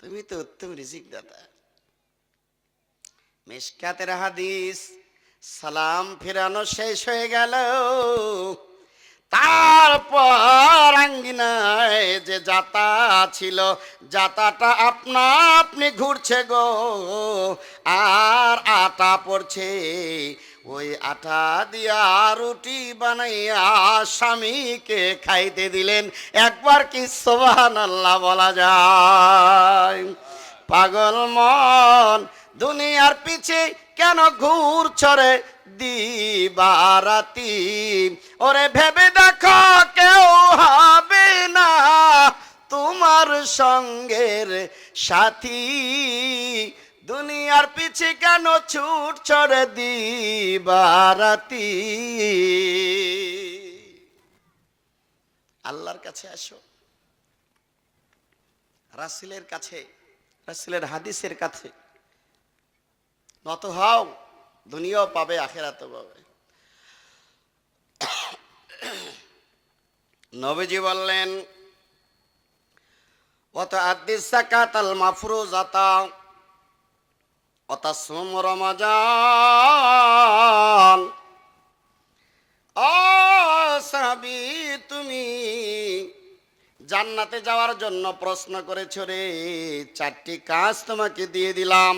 তুমি তো উত্তম রিজিক দাতা মিসকাতের হাদিস, সালাম ফেরানো শেষ হয়ে গেল। তারপর আঙ্গিনায় যে জাতা ছিল জাতাটা আপনা আপনি ঘুরছে গো। আর আটা পড়ছে ওই আটা দিয়া রুটি বানাইয়া স্বামীকে খাইতে দিলেন। একবার কি সোবাহান আল্লাহ বলা যায়? পাগল মন, দুনিয়ার পিছে কেন ঘুরছরে দিবারাতি, ওরে ভেবে দেখো কেউ হবে না। তোমার সঙ্গের সাথী দুনিয়ার পিছে কেন ছুটছরে দিবারাতি? আল্লাহর কাছে আসো। রাসিলের কাছে, রাসিলের হাদিসের কাছে। নত হও, দুনিয়াও পাবে, আখেরাতও পাবে। নবীজি বললেন অত আদিস সাকাত আল মাফরুজাতা। অত সুম রমাজান। ও সাহাবি তুমি জান্নাতে যাওয়ার জন্য প্রশ্ন করেছ রে, চারটি কাজ তোমাকে দিয়ে দিলাম।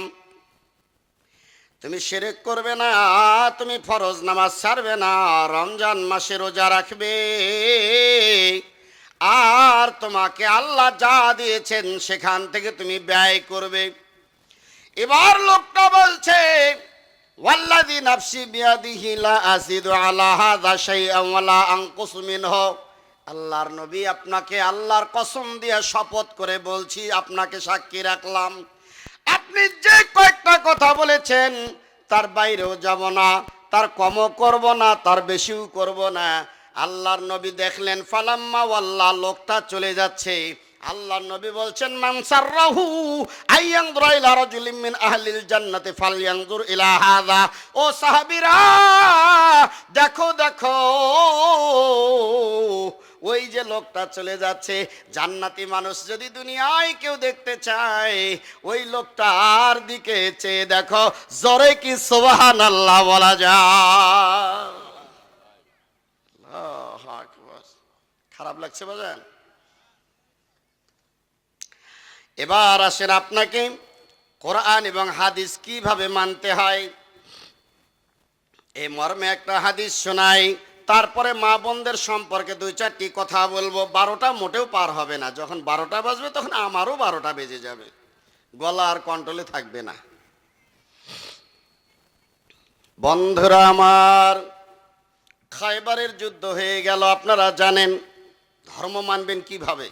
তুমি শিরেক করবে না, তুমি ফরজ নামাজ ছাড়বে না, রমজান মাসে রোজা রাখবে। আর তোমাকে আল্লাহ যা দিয়েছেন সেখান থেকে তুমি ব্যয় করবে। এবার লোকটা বলছে ওয়াল্লাদি নাফসি বিয়াদিহি লা আসিদু আলা হাযা শাইআন ওয়া লা আনকুসু মিনহু। আল্লাহর নবী আপনাকে আল্লাহর কসম দিয়ে শপথ করে বলছি, আপনাকে সাক্ষী রাখলাম। আপনি যে কয়েকটা কথা বলেছেন, তার বাইরেও যাব না, তার কমও করব না, তার বেশিও করব না। আল্লাহর নবী দেখলেন, ফালাম্মা ওয়াল্লাহ, লোকটা চলে যাচ্ছে। আল্লাহর নবী বলছেন মানসাররাহু আইয়ানজুরা ইলা রাজুলিন মিন আহলিল জান্নাতি ফালয়ানজুর ইলা ও সাহাবীরা, দেখো দেখো, ওই যে লোকটা চলে যাচ্ছে। জান্নাতি মানুষ যদি দুনিয়ায় কেউ দেখতে চায়, ওই লোকটার দিকে চেয়ে দেখো, জরে কি সোবাহান আল্লাহ বলা আল্লাহু খারাপ লাগছে বাজান এবার আসেন আপনাকে কোরআন এবং হাদিস কীভাবে মানতে হয়। এই মর্মে একটা হাদিস শোনাই, তারপরে মা বোনদের সম্পর্কে দুই চারটি কথা বলব। বারোটা মোটেও পার হবে না, যখন বারোটা বাজবে তখন আমারও বারোটা বেজে যাবে। গলা আর কন্ট্রোলে থাকবে না। বন্ধুরা আমার, খাইবারের যুদ্ধ হয়ে গেল, আপনারা জানেন, ধর্ম মানবেন কীভাবে?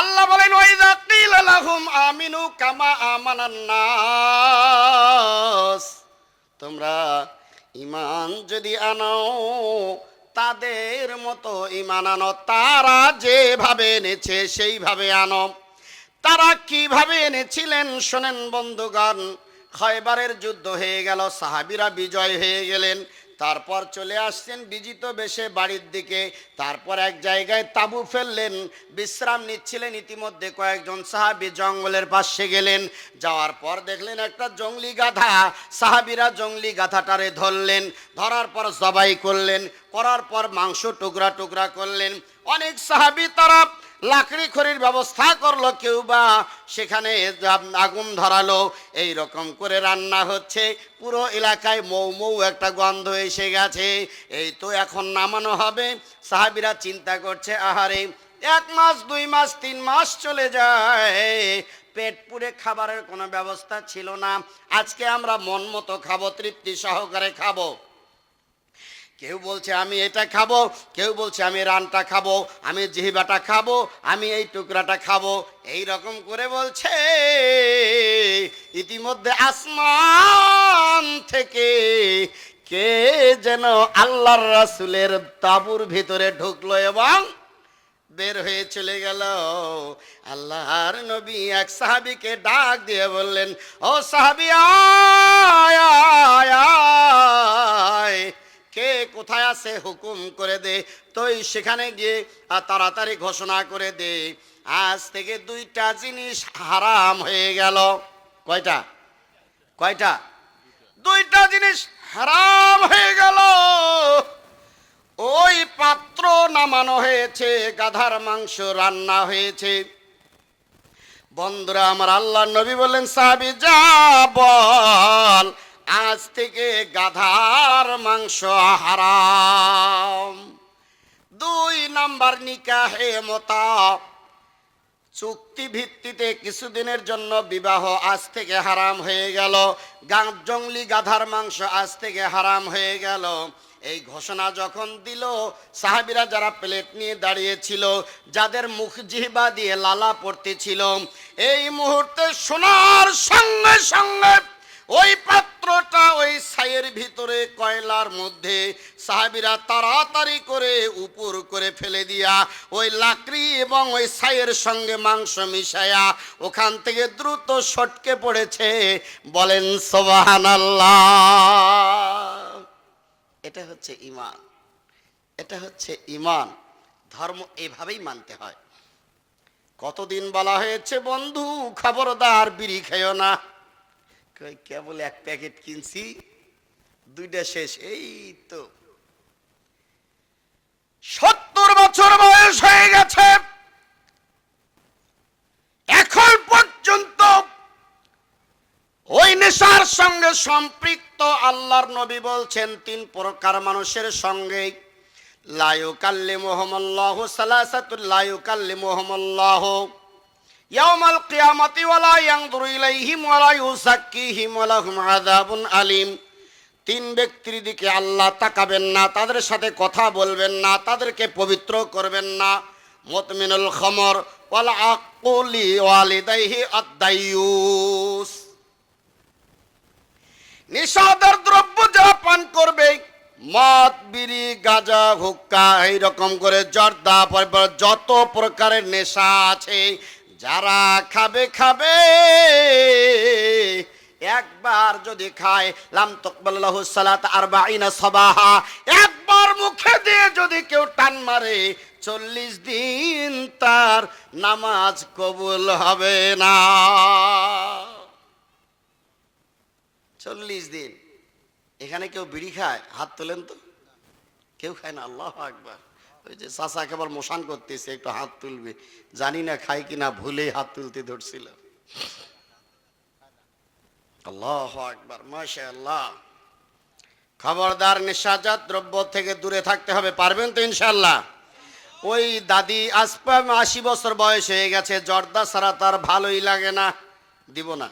আল্লাহ বলেন, ওয়াইদা কিলা লাহুম আমিনু কামা আমানান তোমরা ইমান যদি আনো তাদের মতো ইমান আনো, তারা যেভাবে এনেছে সেইভাবে আনো। তারা কীভাবে এনেছিলেন, শোনেন বন্ধুগণ, খয়বারের যুদ্ধ হয়ে গেল, সাহাবিরা বিজয় হয়ে গেলেন। তারপর চলে আসছেন বিজিত বেশে বাড়ির দিকে। তারপর এক জায়গায় তাবু ফেললেন, বিশ্রাম নিচ্ছিলেন, ইতিমধ্যে কয়েকজন সাহাবি জঙ্গলের পাশে গেলেন। যাওয়ার পর দেখলেন একটা জঙ্গলি গাধা, সাহাবিরা জঙ্গলি গাধাটারে ধরলেন, ধরার পর জবাই করলেন, করার পর মাংস টুকরা টুকরা করলেন। অনেক সাহাবি তারা লাকড়ি খড়ির ব্যবস্থা করল কেউ বা সেখানে আগুন ধরালো এই রকম করে রান্না হচ্ছে। পুরো এলাকায় মৌ মৌ একটা গন্ধ এসে গেছে। এই তো এখন নামানো হবে। সাহাবিরা চিন্তা করছে, আহারে, এক মাস, দুই মাস, তিন মাস চলে যায়। পেট পুড়ে খাবারের কোনো ব্যবস্থা ছিল না। আজকে আমরা মন মতো খাব, তৃপ্তি সহকারে খাব। কেউ বলছে, আমি এটা খাব। কেউ বলছে, আমি রানটা খাব। আমি জিহিবাটা খাব। আমি এই টুকরাটা খাব। এই রকম করে বলছে, ইতিমধ্যে আসমান থেকে কে যেন আল্লাহর রাসুলের তাবুর ভিতরে ঢুকলো এবং বের হয়ে চলে গেল। আল্লাহর নবী এক সাহাবিকে ডাক দিয়ে বললেন, ও সাহাবি, আয় আয় আয় কে কোথায় আছে হুকুম করে দে। তুই সেখানে গিয়ে তাড়াতাড়ি ঘোষণা করে দে। আজ থেকে দুইটা জিনিস হারাম হয়ে গেল। কয়টা? কয়টা? দুইটা জিনিস হারাম হয়ে গেল। ওই পাত্র নামানো হয়েছে, গাধার মাংস রান্না হয়েছে। বন্ধুরা, আমার আল্লাহ নবী বললেন, সাহাবি, যা বল। আজ থেকে গাধার মাংস হারাম। দুই নাম্বার নিকাহে মতা চুক্তি ভিত্তিতে কিছুদিনের জন্য বিবাহ আজ থেকে হারাম হয়ে গেল। জংলি গাধার মাংস আজ থেকে হারাম হয়ে গেল। এই ঘোষণা যখন দিল, সাহাবিরা যারা প্লেট নিয়ে দাঁড়িয়েছিল, যাদের মুখ জিহবা দিয়ে লালা পড়তেছিল, এই মুহূর্তে শোনার সঙ্গে সঙ্গে ওই পাত্রটা ওই ছাইয়ের ভিতরে কয়লার মধ্যে সাহাবিরা তাড়াতাড়ি করে উপর করে ফেলে দিয়া ওই লাকড়ি এবং ওই ছাইয়ের সঙ্গে মাংস মিশায়া ওখান থেকে দ্রুত সটকে পড়েছে। বলেন সোবাহান এটা হচ্ছে ইমান এটা হচ্ছে ইমান ধর্ম এভাবেই মানতে হয়। কতদিন বলা হয়েছে, বন্ধু, খবরদার, বিড়ি খেও না। কেবল এক প্যাকেট কিনছি, দুইটা শেষ। এই তো। সত্তর বছর বয়স হয়ে গেছে। এখন পর্যন্ত ওই নেশার সঙ্গে সম্পৃক্ত আল্লাহর নবী বলছেন, তিন প্রকার মানুষের সঙ্গে। লায়ু কাল্লি মোহাম্মল্লাহ সালাসাতুল লায়ু কাল্লি মোহাম্মল্লাহ ইয়াউমাল কিয়ামাতি ওয়ালা ইয়ানজুরু আলিম। তিন ব্যক্তির দিকে আল্লাহ তাকাবেন না, তাদের সাথে কথা বলবেন না, তাদেরকে পবিত্র করবেন না। মুতমিনুল খমর, ওয়াল নিষাদার দ্রব্য যারা পান করবে, মদ, বিড়ি, গাঁজা, হুক্কা, এইরকম করে জর্দা যত প্রকারের নেশা আছে যারা খাবে খাবে। একবার যদি খায়, লাম তকবাল্লাহু সালাত আরবাইনা সবাহা। একবার মুখে দিয়ে যদি কেউ টান মারে, চল্লিশ দিন তার নামাজ কবুল হবে না। চল্লিশ দিন। এখানে কেউ বিড়ি খায়? হাত তোলেন তো? কেউ খায় না, আল্লাহ আকবার। ওই যে চাষা একেবারে মোশান করতেছে, একটু হাত তুলবে। জানি না খাই কিনা, ভুলেই হাত তুলতে ধরছিল। খবরদার, নেশাজাত দ্রব্য থেকে দূরে থাকতে হবে, পারবেন তো ইনশাল্লাহ ওই দাদি আজ আশি বছর বয়স হয়ে গেছে, জর্দা ছাড়া তার ভালোই লাগে না, দিব না।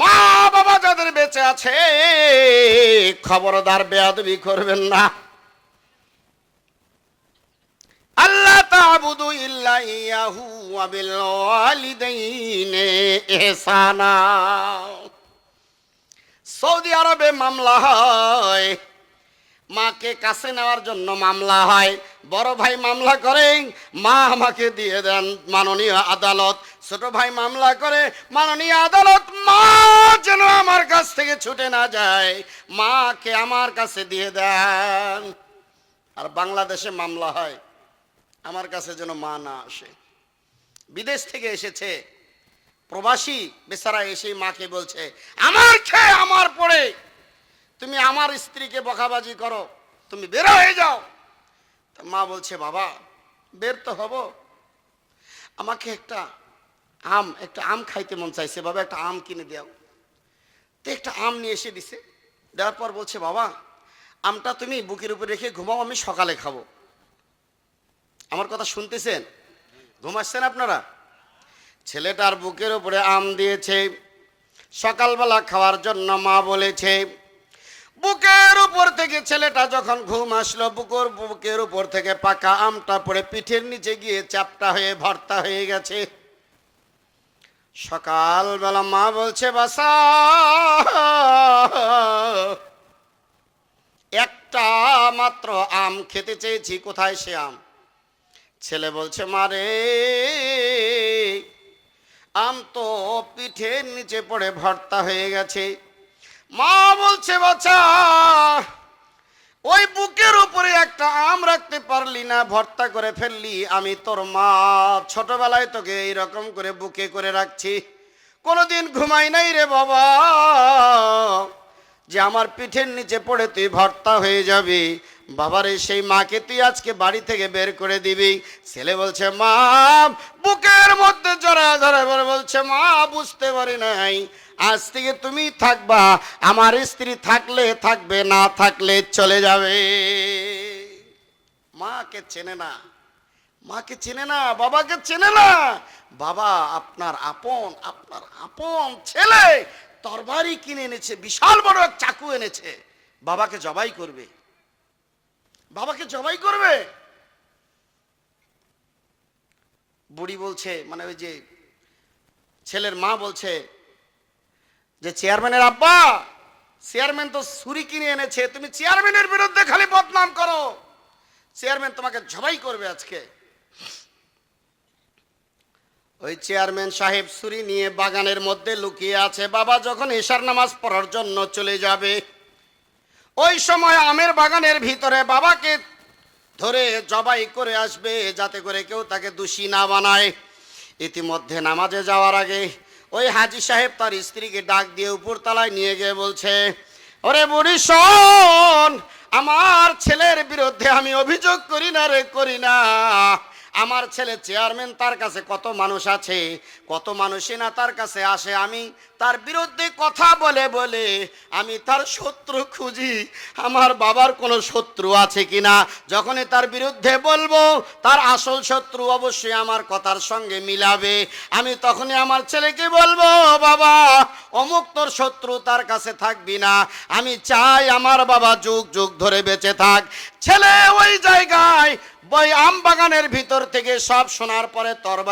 মা বাবা যাদের বেঁচে আছে, খবরদার বেয়াদবি করবেন না। আল্লাহ তাবুদু ইল্লা ইয়াহু ওয়া বিল ওয়ালিদাইনি ইহসানা। সৌদি আরবে মামলা হয় মাকে কাছে নেওয়ার জন্য মামলা হয়। বড় ভাই মামলা করেন মা আমাকে দিয়ে দেন মাননীয় আদালত। ছোট ভাই মামলা করে, মাননীয় আদালত, মা যেন আমার কাছ থেকে ছুটে না যায়। মাকে আমার কাছে দিয়ে দেন। আর বাংলাদেশে মামলা হয়, আমার কাছে যেন মা না আসে। বিদেশ থেকে এসেছে, প্রবাসী বেচারা এসেই মাকে বলছে, আমার খেয়ে আমার পড়ে। তুমি আমার স্ত্রীকে বকাবাজি করো, তুমি বের হয়ে যাও। তা মা বলছে, বাবা, বের তো হব। আমাকে একটা আম একটা আম খাইতে মন চাইছে, বাবা, একটা আম কিনে দাও। তো একটা আম নিয়ে এসে দিছে। দেওয়ার পর বলছে, বাবা, আমটা তুমি বুকের উপরে রেখে ঘুমাও, আমি সকালে খাব। আমার কথা শুনতেছেন? ঘুমাচ্ছেন আপনারা? ছেলেটার বুকের উপরে আম দিয়েছে। সকালবেলা খাওয়ার জন্য মা বলেছে বুকের উপর থেকে ছেলেটা যখন ঘুম আসলো, বুকের বুকের উপর থেকে পাকা আমটা পড়ে পিঠের নিচে গিয়ে চাপটা হয়ে ভর্তা হয়ে গেছে। সকালবেলা মা বলছে বাসা একটা মাত্র আম খেতে চেয়েছি, কোথায় সে আম? ছেলে বলছে মারে আম তো পিঠের নিচে পড়ে ভর্তা হয়ে গেছে। মা বলছে বাচ্চা ওই বুকের উপরে একটা আম রাখতে পারলি না, ভর্তা করে ফেললি আমি তোর মা। ছোটবেলায় তোকে এইরকম করে বুকে করে রাখছি। কোনোদিন ঘুমাই নাই রে বাবা। যে আমার পিঠের নিচে পড়ে তুই ভর্তা হয়ে যাবি। বাবারে, সেই মাকে তুই আজকে বাড়ি থেকে বের করে দিবি। ছেলে বলছে, মা, বুকের মধ্যে জড়া ধরে বলছে, মা, বুঝতে পারি নাই। আজ থেকে তুমি থাকবা। আমার স্ত্রী থাকলে থাকবে, না থাকলে চলে যাবে। মাকে চেনে না। মাকে চেনে না, বাবাকে চেনে না। বাবা আপনার আপন আপনার আপন ছেলে তরবারি কিনে এনেছে, বিশাল বড় এক চাকু এনেছে। বাবাকে জবাই করবে। বাবাকে জবাই করবে। বুড়ি বলছে মানে ওই যে ছেলের মা বলছে যে চেয়ারম্যানের আব্বা চেয়ারম্যান তো ছুরি কিনে এনেছে, তুমি চেয়ারম্যানের বিরুদ্ধে খালি বদনাম করো। চেয়ারম্যান তোমাকে জবাই করবে আজকে। ওই চেয়ারম্যান সাহেব ছুরি নিয়ে বাগানের মধ্যে লুকিয়ে আছে। বাবা যখন এশার নামাজ পড়ার জন্য চলে যাবে, ওই সময় আমের বাগানের ভিতরে বাবাকে ধরে জবাই করে আসবে, যাতে করে কেউ তাকে দোষী না বানায়। ইতিমধ্যে নামাজে যাওয়ার আগে ওই হাজি সাহেব তার স্ত্রীকে ডাক দিয়ে উপরতলায় নিয়ে গিয়ে বলছে, ওরে বুড়ি শোন, আমার ছেলের বিরুদ্ধে আমি অভিযোগ করি না রে, করি না। আমার ছেলে চেয়ারম্যান, তার কাছে কত মানুষ আছে, কত মানুষই না তার কাছে আসে। আমি তার বিরুদ্ধে কথা বলে বলে আমি তার শত্রু খুঁজি। আমার বাবার কোনো শত্রু আছে কিনা, যখনই তার বিরুদ্ধে বলব, তার আসল শত্রু অবশ্যই আমার কথার সঙ্গে মিলাবে। আমি তখনই আমার ছেলেকে বলব বাবা, অমুক তোর শত্রু তার কাছে থাকবি না। আমি চাই আমার বাবা যুগ যুগ ধরে বেঁচে থাক। ছেলে ওই জায়গায় বই আম বাগানের ভিতর থেকে সব শোনার পরে তরবার